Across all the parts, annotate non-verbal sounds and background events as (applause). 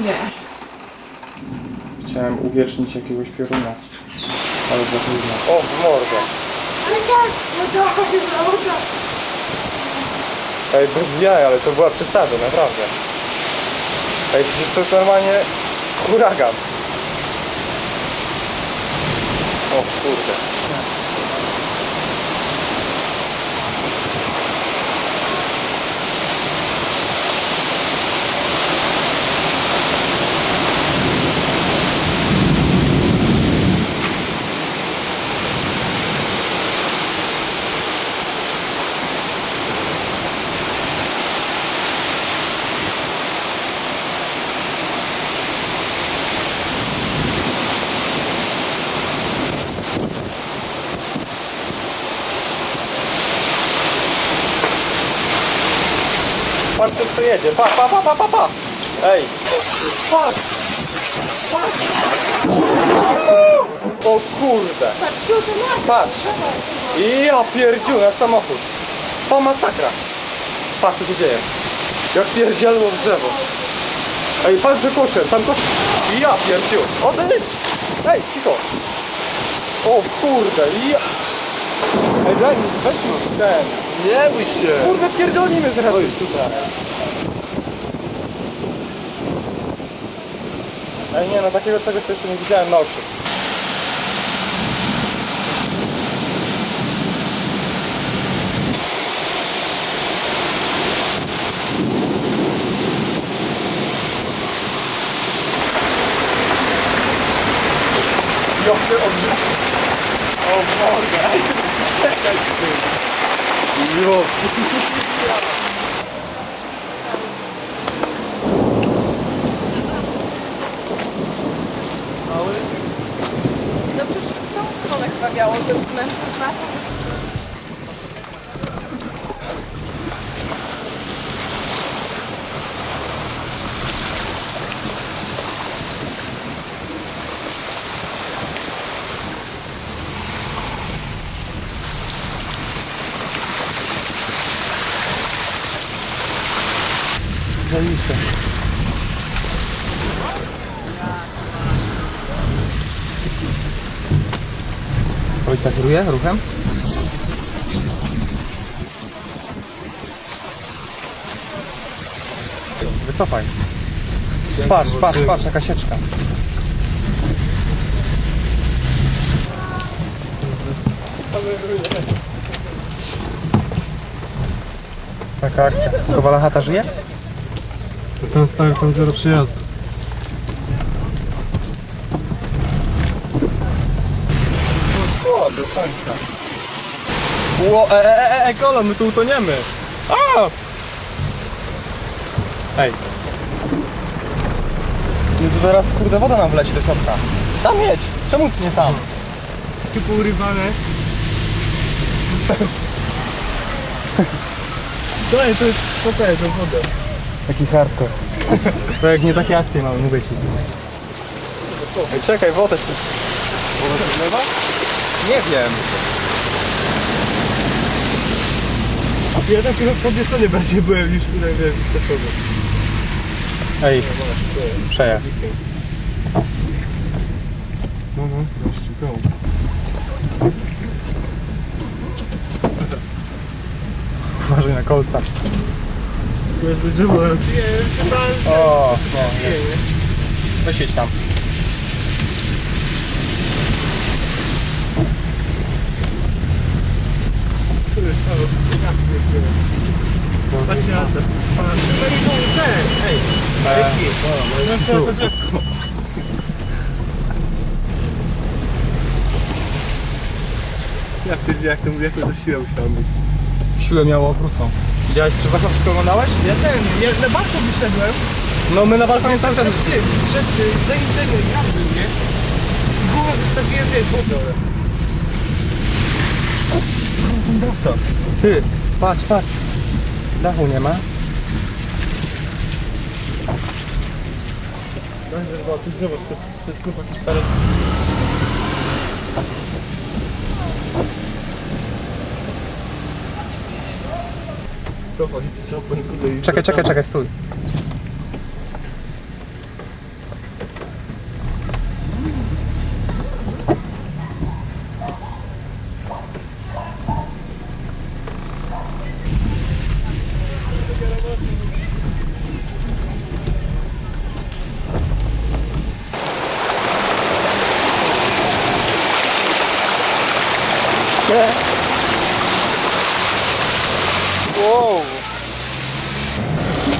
Nie. Chciałem uwiecznić jakiegoś pioruna. Ale za późno. O, w mordę. Ale tak, no to no to. Ej, bez jaj, ale to była przesada, naprawdę. Ej, przecież to jest normalnie huragan. O kurde. Patrzcie co jedzie. Pa, pa, pa, pa, pa, pa. Ej. Patrz. Patrz. O kurde. Patrz. Patrz. Ja pierdziu, jak samochód. To masakra. Patrz co się dzieje. Jak pierdzielło w drzewo. Ej, patrz, że kosze, tam kosze. Ja pierdziu. Odejdź. Ej, cicho. O kurde, ja. Ej, daj mi, weź ten. Nie bój się! Kurde, pierdolimy zaraz już tutaj. Ej, nie no, takiego czegoś to jeszcze nie widziałem na oczy. Jakie odrzuty. O ej, czekaj z tym. よ。Zaliczę. Ojca kieruje ruchem? Wycofaj. Patrz, patrz, patrz, jaka sieczka. Taka akcja. Kowala żyje? Tam stałem, tam zero przejazdu. O, do końca. Ło, e, e, e, e, kolo, my tu utoniemy. A! Ej. Nie, tu teraz kurde woda nam wleci do środka. Tam jedź! Czemu nie tam? Tu pourywane. (laughs) To jest, to jest, to to woda. Taki hardcore. (laughs) To jak nie takie akcje mamy, mówię ci. Ej, czekaj, wodę ci. Woda się wlewa? Nie wiem. Ja tak podniecony bardziej byłem niż tutaj, wiesz, z przodu. Ej, przejazd. No, no, gościu, go. Uważaj na kolca. Jest drzewo. Nie, chyba... O, nie, nie. Wysiedź tam. Jest, jest. Patrzcie na to. Ej. E, No co to drzewko? Ja pierdzie, jak to jak to siłę musiałem być. siłę miało okrutną. Widziałeś, okno wszystko oglądałeś? Ja ten, ja na balkon wyszedłem. No my na balkonie cały czas... Przed tym, przed tym, zanim tego ja był, nie? I głowę wystawiłem, wiesz, wodę. Ty, patrz, patrz. Dachu nie ma. No, tu drzewo, to jest kurwa jakieś stare... Czekaj, czekaj, czekaj, stój.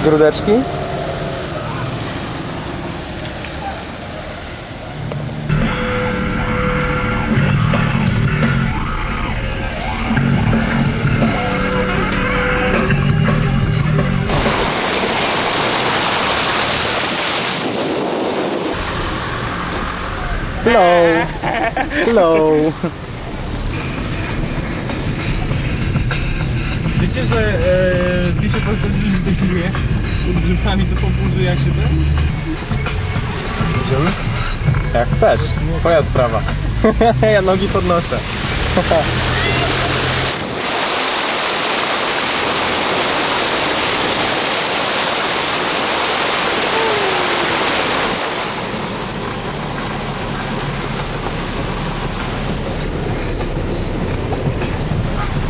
Grudeczki? Hello. Hello. Wiecie, że e, postawili w deklinie pod drzewami, to po burzy jak się ten? Idziemy? Jak chcesz. Twoja sprawa. (laughs) ja nogi podnoszę. (laughs)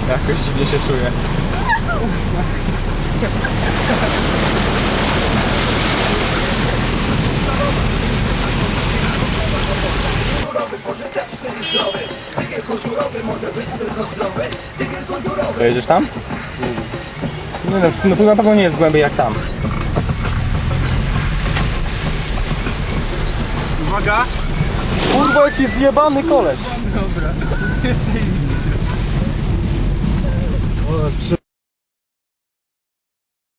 Jakoś dziwnie się czuję. Pojedziesz tam? Nie no, no tu na pewno nie jest głębiej jak tam. Uwaga! Kurwa, jaki zjebany koleś. Dobra. (laughs) Jest.